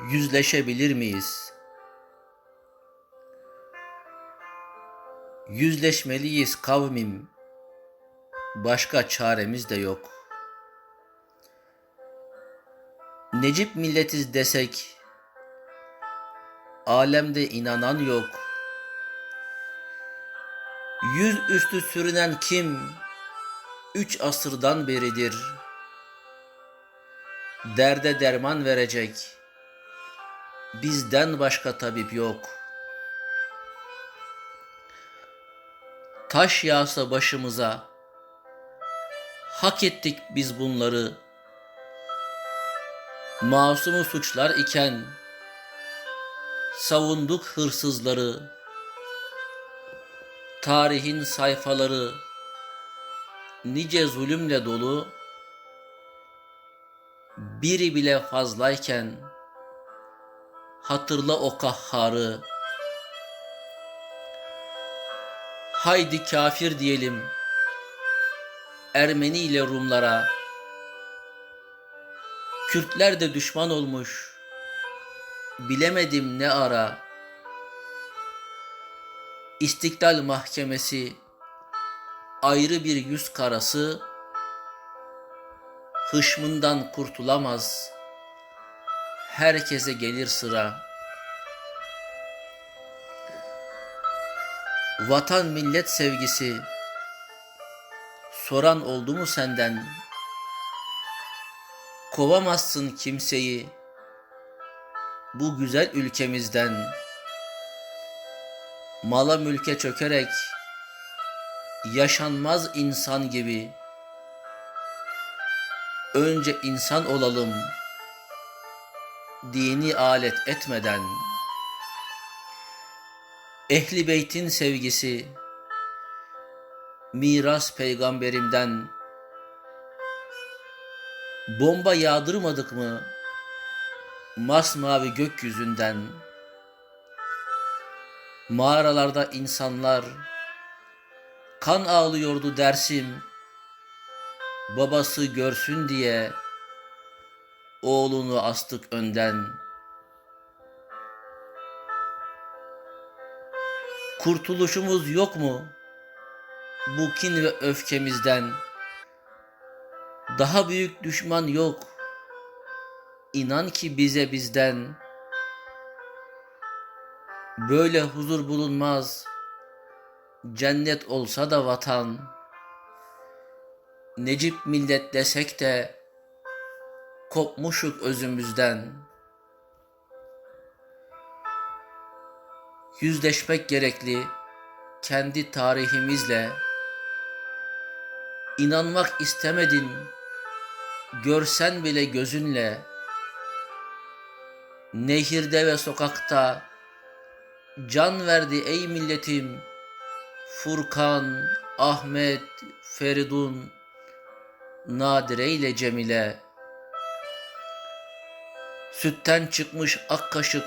yüzleşebilir miyiz? Yüzleşmeliyiz kavmim. Başka çaremiz de yok. Necip milletiz desek alemde inanan yok. Yüz üstü sürünen kim? Üç asırdan beridir. Derde derman verecek. Bizden başka tabip yok. Taş yağsa başımıza. Hak ettik biz bunları. Masumu suçlar iken savunduk hırsızları. Tarihin sayfaları nice zulümle dolu. Biri bile fazlayken hatırla o kahharı. Haydi kafir diyelim Ermeni ile Rumlara. Kürtler de düşman olmuş. Bilemedim ne ara. İstiklal Mahkemesi ayrı bir yüz karası hışmından kurtulamaz. Herkese gelir sıra. Vatan millet sevgisi soran oldu mu senden? Kovamazsın kimseyi bu güzel ülkemizden. Mala mülke çökerek yaşanmaz insan gibi. Önce insan olalım dini alet etmeden. Ehli beytin sevgisi miras peygamberimden bomba yağdırmadık mı masmavi gökyüzünden mağaralarda insanlar kan ağlıyordu dersim babası görsün diye oğlunu astık önden. Kurtuluşumuz yok mu? Bu kin ve öfkemizden. Daha büyük düşman yok. İnan ki bize bizden. Böyle huzur bulunmaz. Cennet olsa da vatan. Necip millet desek de kopmuşuk özümüzden. Yüzleşmek gerekli kendi tarihimizle. İnanmak istemedin görsen bile gözünle. Nehirde ve sokakta can verdi ey milletim. Furkan, Ahmet, Feridun, Nadire ile Cemile Sütten çıkmış ak kaşık.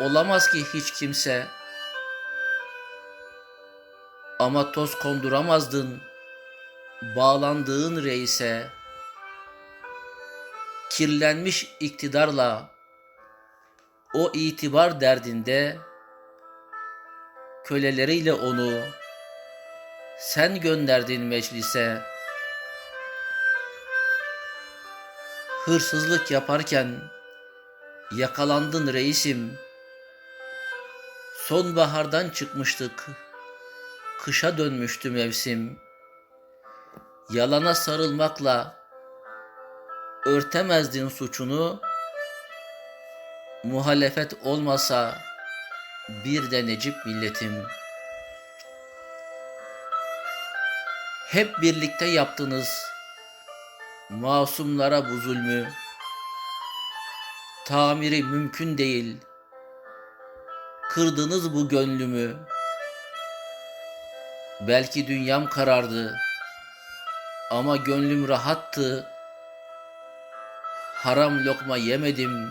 Olamaz ki hiç kimse. Ama toz konduramazdın bağlandığın reise. Kirlenmiş iktidarla o itibar derdinde köleleriyle onu sen gönderdin meclise hırsızlık yaparken yakalandın reisim. Sonbahardan çıkmıştık. Kışa dönmüştü mevsim. Yalana sarılmakla örtemezdin suçunu. Muhalefet olmasa bir de Necip milletim. Hep birlikte yaptınız masumlara bu zulmü tamiri mümkün değil kırdınız bu gönlümü belki dünyam karardı ama gönlüm rahattı. Haram lokma yemedim.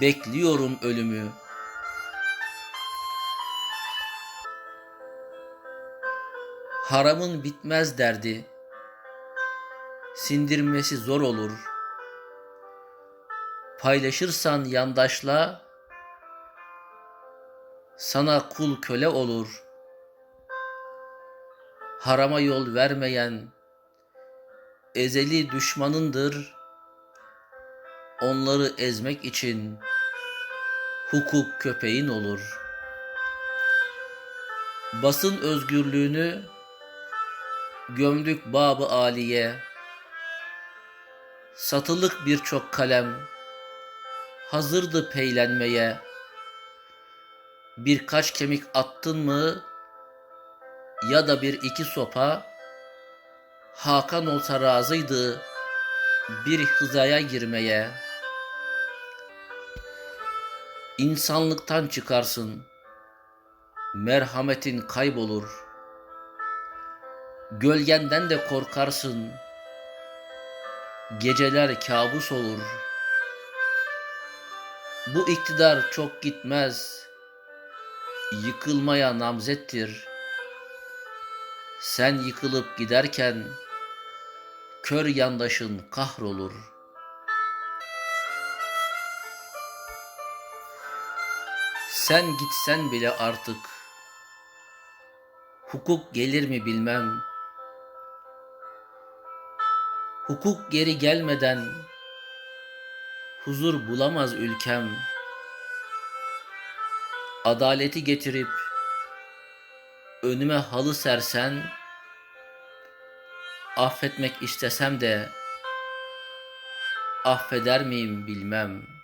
Bekliyorum ölümü. Haramın bitmez derdi. Sindirmesi zor olur. Paylaşırsan yandaşla sana kul köle olur. Harama yol vermeyen ezeli düşmanındır. Onları ezmek için hukuk köpeğin olur. Basın özgürlüğünü gömdük babı aliye. Satılık birçok kalem hazırdı peylenmeye. Birkaç kemik attın mı ya da bir iki sopa Hakan olsa razıydı bir hızaya girmeye. İnsanlıktan çıkarsın, merhametin kaybolur. Gölgenden de korkarsın, geceler kabus olur. Bu iktidar çok gitmez, yıkılmaya namzettir. Sen yıkılıp giderken kör yandaşın kahrolur. Sen gitsen bile artık hukuk gelir mi bilmem. Hukuk geri gelmeden huzur bulamaz ülkem. Adaleti getirip önüme halı sersen affetmek istesem de affeder miyim bilmem.''